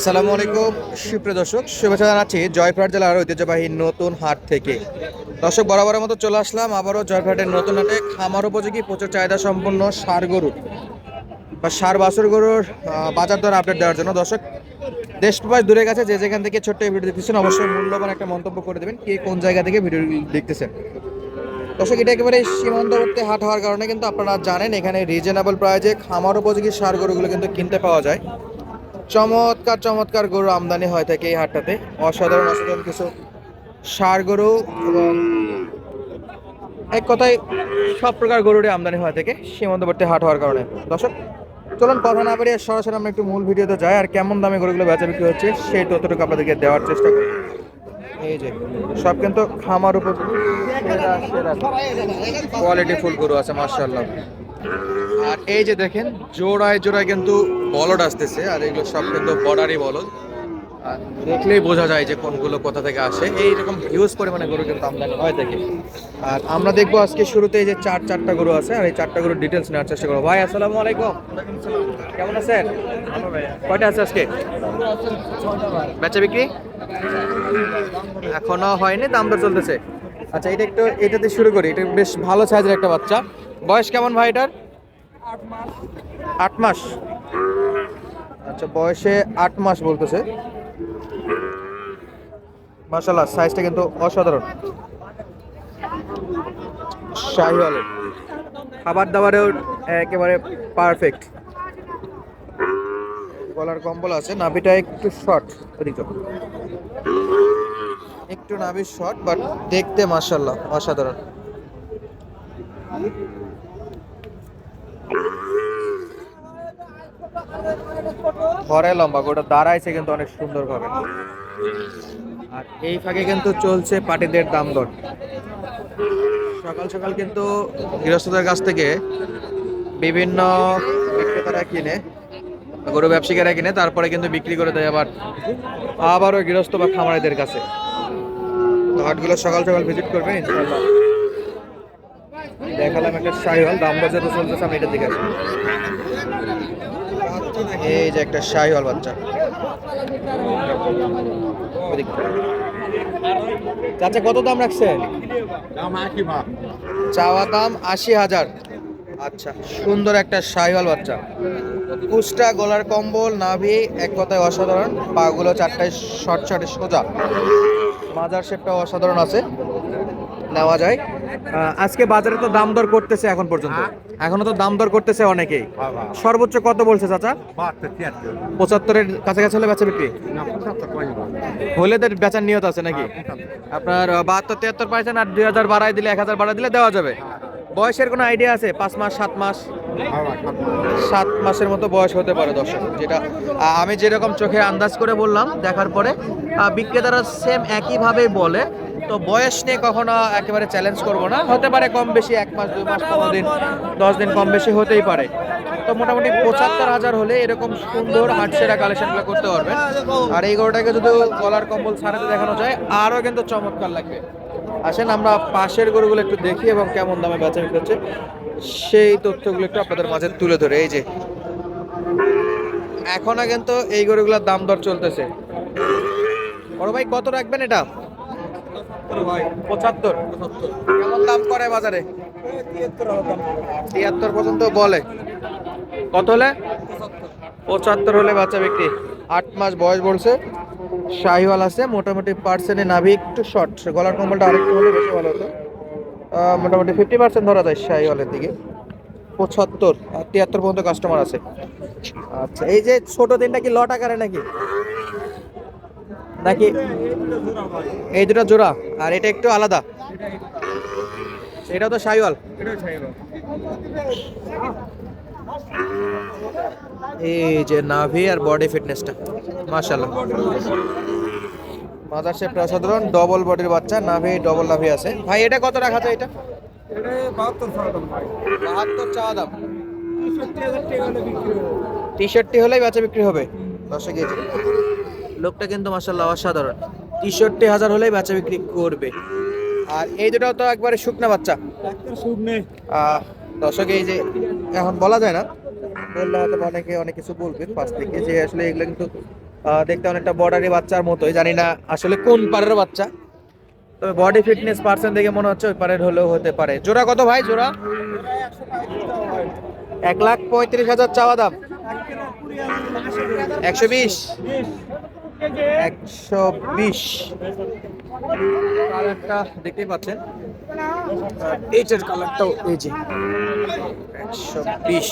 আসসালামু আলাইকুম। সুপ্রিয় দর্শক, শুভেচ্ছা জানাচ্ছি জয়পুরহাট জেলার ঐতিহ্যবাহী নতুন হাট থেকে। দর্শক, বরাবরের মতো চলে আসলাম আবারও জয়পুরহাটের নতুন হাটে। খামার উপযোগী, প্রচুর চাহিদা সম্পন্ন সার গরুর বা সার বাছুর গরুর বাজার দর আপডেট দেওয়ার জন্য। দর্শক, দেশ প্রবাস দূরে গেছে যে যেখান থেকে ছোট্ট ভিডিও দেখতেছেন, অবশ্যই মূল্যবান একটা মন্তব্য করে দেবেন, কে কোন জায়গা থেকে ভিডিও দেখতেছেন। দর্শক, এটা একেবারে সীমান্তবর্তী হাট হওয়ার কারণে কিন্তু আপনারা জানেন, এখানে রিজনেবল প্রাইজে খামার উপযোগী সার গরুগুলো কিন্তু কিনতে পাওয়া যায়। চমৎকার চমৎকার গরু আমদানি হয় থাকে এই হাটটাতে। অসাধারণ অসাধারণ কিছু সার গরু এবং এক কথায় সব প্রকার গরুরই আমদানি হয় থাকে সীমান্তবর্তী হাট হওয়ার কারণে। দর্শক, চলুন কথা না বাড়িয়ে সরাসরি আমরা একটু মূল ভিডিওতে যাই আর কেমন দামে গরুগুলো বেচা বিক্রি হচ্ছে সেই তথ্যটুকু আপনাদেরকে দেওয়ার চেষ্টা করি। এই যে, সব কিন্তু খামার উপর কোয়ালিটি ফুল গরু আছে মার্শাল্লাহ আর এই যে দেখেন, জোড়ায় জোড়ায় কিন্তু বলদ আসতেছে, আর এগুলো সব কিন্তু বর্ডারই বলদ। দেখলেই বোঝা যায় যে কোনগুলো কোথা থেকে আসে। এইরকম হিউজ পরিমাণে গরু কিন্তু আমদানি হয় থাকে আর আমরা দেখব আজকে শুরুতে যে চার, চারটা গরু আছে, আর এই চারটা গরুর ডিটেলস নেওয়ার চেষ্টা করব। ভাই, আসসালামু আলাইকুম। কেমন আছেন? কয়টা আছে আজকে? বেচা বিক্রি? এখনও হয়নি, দাম দর চলতেছে। আচ্ছা এটা একটু, এটাতে শুরু করি। এটা বেশ ভালো সাইজের একটা বাচ্চা। বয়স কেমন ভাই এটার? আট মাস? আচ্ছা বয়সে আট মাস বলতেছে। মাশাল্লাহ সাইজটা কিন্তু অসাধারণ। খাবার দাবারেও একেবারে পারফেক্ট গলার কম্বল আছে, নাভিটা একটু শর্ট ওদিকে একটু নাভির শর্ট বাট দেখতে মাশাল্লাহ অসাধারণ। ঘরে লম্বা, গোটা দাঁড়াইছে কিন্তু অনেক সুন্দর ভাবে আর এই ফাঁকে কিন্তু চলছে পাটিদের দাম দর সকাল সকাল কিন্তু গৃহস্থদের কাছ থেকে বিভিন্ন বিক্রেতারা কিনে, গরু ব্যবসায়ীরা কিনে, তারপরে কিন্তু বিক্রি করে দেয় আবার, আবারও গৃহস্থ বা খামারিদের কাছে। তো হাটগুলো সকাল সকাল ভিজিট করবেন ইনশাআল্লাহ। দেখালাম একটা শাহিওয়াল, দাম বাজারে চলতেছে, আমি এটার দিকে আসি। এই যে একটা শাহিওয়াল বাচ্চা। চাচা কত দাম রাখছেন? চাওয়া দাম আশি হাজার। আচ্ছা সুন্দর একটা শাহিওয়াল বাচ্চা। কুষ্টা গলার কম্বল নাভি এক কথায় অসাধারণ। পাগুলো চারটায় শর্ট শর্টে সোজা। মাজার শেপটা অসাধারণ আছে। নেওয়া যায়। আজকে বাজারে তো দাম দর করতেছে এখন পর্যন্ত। এখনও তো দাম দর করতেছে অনেকেই। সর্বোচ্চ কত বলছে চাচা? পঁচাত্তরের কাছাকাছি হলে বেচা বিক্রি? হলে তো বেচার নিয়ত আছে নাকি? আপনার আহ, বাহাত্তর তিয়াত্তর পাইছেন আর দুই হাজার বাড়াই দিলে এক হাজার বাড়াই দিলে দেওয়া যাবে। বয়সের কোনো আইডিয়া আছে? পাঁচ মাস সাত মাস? সাত মাসের মতো বয়স হতে পারে দর্শক যেটা আমি যেরকম চোখে আন্দাজ করে বললাম দেখার পরে বিক্রেতারা সেম একইভাবেই বলে তো বয়স নিয়ে কখনো একেবারে চ্যালেঞ্জ করব না। হতে পারে কম বেশি এক মাস, দুই মাস পনেরো দিন দশ দিন কম বেশি হতেই পারে। তো মোটামুটি পঁচাত্তর হাজার হলে এরকম সুন্দর হাটসেরা কালেকশনগুলো করতে পারবেন। আর এই গরুটাকে যদি গলার কম্বল ছাড়াতে দেখানো যায়, আরও কিন্তু চমৎকার লাগবে। আসেন, আমরা পাশের গরুগুলো একটু দেখি এবং কেমন দামে বেচা বিক্রি হচ্ছে। সেই তথ্যগুলো একটু আপনাদের মাঝে তুলে ধরে। এই যে, এখনও কিন্তু এই গরুগুলোর দাম দর চলতেছে। বড় ভাই, কত রাখবেন এটা? পঁচাত্তর কেমন দাম করে বাজারে? তিয়াত্তর পর্যন্ত বলে। কত হলে? পঁচাত্তর। হলে বাচ্চা বিক্রি। আট মাস বয়স বলছে। শাহিওয়াল আছে মোটামুটি পার্সেন্টে নাভি একটু শর্ট গলার কম্বলটা আরেকটু হলে বেশি ভালো হতো। মোটামুটি ফিফটি পার্সেন্ট ধরা যায় শাহিওয়ালের দিকে। পঁচাত্তর তিয়াত্তর পর্যন্ত কাস্টমার আছে। আচ্ছা এই যে ছোট দিনটা কি লট আকারে নাকি? নাকি? এই দুটো জোড়া আর এটা একটু আলাদা। এটা তো শাহিওয়াল এই যে নাভি আর বডি ফিটনেসটা মাশাআল্লাহ। মাদার শেপটা অসাধারণ ডবল বডির বাচ্চা নাভি ডবল নাভি আছে। ভাই এটা কত রাখা যায় এটা? বাহাত্তর চাওয়া দাম। টি শার্টটি হলেই বেচা বিক্রি হবে। দশে কেজি লোকটা কিন্তু মাসাল্লাহ অসাধারণ। টি শার্টটি হাজার হলেই বাচ্চা বিক্রি করবে। আর এই দুটাও তো একবারে শুকনা বাচ্চা। আহ, দর্শক এই যে এখন বলা যায় না বললে হয়তো অনেকে অনেক কিছু বলবে পাশ থেকে যে আসলে এগুলো কিন্তু দেখতে অনেকটা বর্ডারি বাচ্চার মতোই। জানি না আসলে কোন পারের বাচ্চা। তবে বডি ফিটনেস পার্সেন্ট দেখে মনে হচ্ছে ওই পারের হলেও হতে পারে। জোড়া কত ভাই জোড়া? এক লাখ পঁয়ত্রিশ হাজার চাওয়া দাম। একশো বিশ। একশো বিশ। কালারটা দেখতেই পাচ্ছেন। এইটার কালারটাও এই যে। একশো বিশ।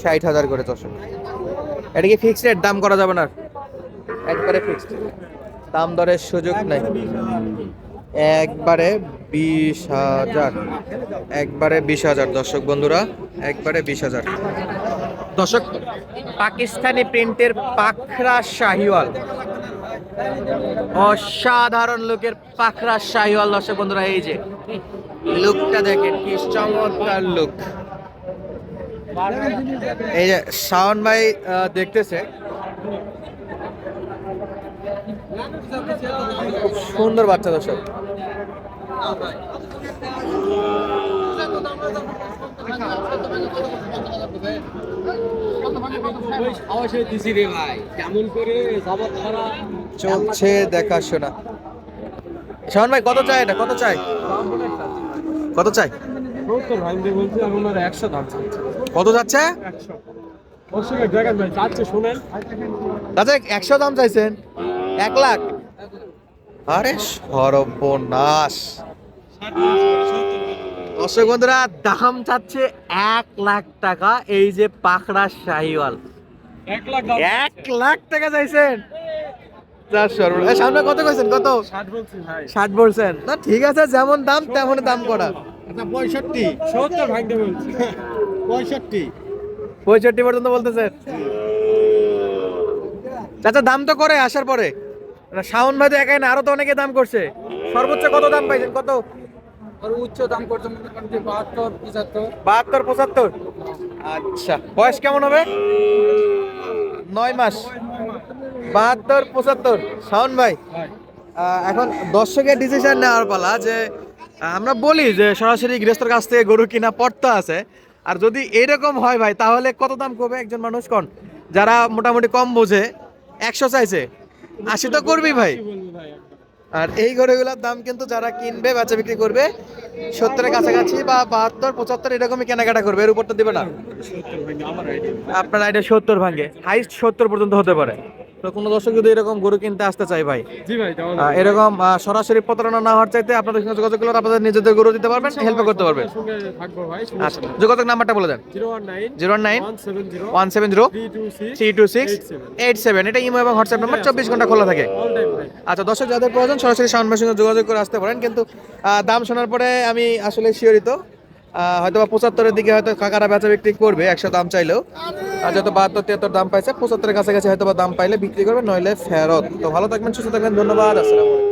ষাট হাজার করে দর্শক। এটা কি ফিক্সড রেট দাম করা যাবে না একবারে ফিক্সড দাম দরের সুযোগ নাই। একবারে বিশ হাজার। একবারে বিশ হাজার দর্শক বন্ধুরা। একবারে বিশ হাজার। দর্শক, পাকিস্তানি প্রিন্টের পাখরা শাহিওয়াল। অসাধারণ লোকের পাখরা শাহিওয়াল দর্শক বন্ধুরা, এই যে লুকটা দেখেন, কি চমৎকার লুক এই যে, শাওন ভাই দেখতেছে। খুব সুন্দর বাচ্চা দর্শক রে ভাই কেমন করে জবত করা চলছে দেখাশোনা। শাওন ভাই কত চাই এটা? কত চাই? কত চাই? ভাই বলছি আমি একশো দাম চাচ্ছি কত যাচ্ছে? দাদা একশো দাম চাইছেন? এক লাখ? আরে সর্বনাশ। দর্শক বন্ধুরা দাম চাচ্ছে এক লাখ টাকা এই যে পাখড়া শাহিওয়াল। এক লাখ এক লাখ টাকা চাইছেন? সামনে কত কইছেন? কত? ষাট বলছেন। না ঠিক আছে যেমন দাম তেমন দাম করা। আচ্ছা পঁয়ষট্টি। সত্তর বলছি। পঁয়ষট্টি। পঁয়ষট্টি পর্যন্ত বলতেছেন? চাচা দাম তো করে আসার পরে। না, শাওন ভাই তো একাই না আরও তো অনেকে দাম করছে। সর্বোচ্চ কত দাম পাইছেন? কত? আর উচ্চ দাম করছে বাহাত্তর পঁচাত্তর বাহাত্তর, পঁচাত্তর? আচ্ছা। বয়স কেমন হবে? নয় মাস। বাহাত্তর, পঁচাত্তর। শাওন ভাই এখন দর্শকের ডিসিশন নেওয়ার পালা যে আমরা বলি যে সরাসরি গৃহস্থর কাছ থেকে গরু কিনা পড়তে আছে। আর যদি এরকম হয় ভাই, তাহলে কত দাম করবে একজন মানুষ? কোন, যারা মোটামুটি কম বোঝে, একশো চাইছে। আশি তো করবি ভাই। আর এই ঘরেগুলোর দাম কিন্তু যারা কিনবে বেচা বিক্রি করবে সত্তরের কাছাকাছি বা বাহাত্তর পঁচাত্তর এরকমই কেনাকাটা করবে। এর উপর তো দিবে না। আপনার আইডিয়া সত্তর ভাঙে। হাইস্ট সত্তর পর্যন্ত হতে পারে। তো কোনো দর্শক যদি এরকম গরু কিনতে আসতে চাই ভাই জি ভাই এরকম সরাসরি প্রতারণা না হওয়ার চাইতে আপনাদের সঙ্গে যোগাযোগ করলে আপনাদের নিজেদের গরু দিতে পারবেন হেল্প করতে পারবেন। আচ্ছা যোগাযোগ নাম্বারটা বলে দেন। Zero one nine one seven zero three two six eight seven. এটা ইমো এবং হোয়াটসঅ্যাপ নাম্বার চব্বিশ ঘণ্টা খোলা থাকে। আচ্ছা দর্শক যাদের প্রয়োজন সরাসরি ভাইয়ের সঙ্গে যোগাযোগ করে আসতে পারেন কিন্তু দাম শোনার পরে আমি আসলে শিওরিত হয়তো বা পঁচাত্তরের দিকে হয়তো কাকারা বেচা বিক্রি করবে, একশো দাম চাইলেও। আর যত বাহাত্তর, তিয়াত্তর দাম পাইছে, পঁচাত্তরের কাছাকাছি হয়তো বা দাম পাইলে বিক্রি করবে, নইলে ফেরত। তো ভালো থাকবেন, সুস্থ থাকবেন, ধন্যবাদ, আসসালামু আলাইকুম।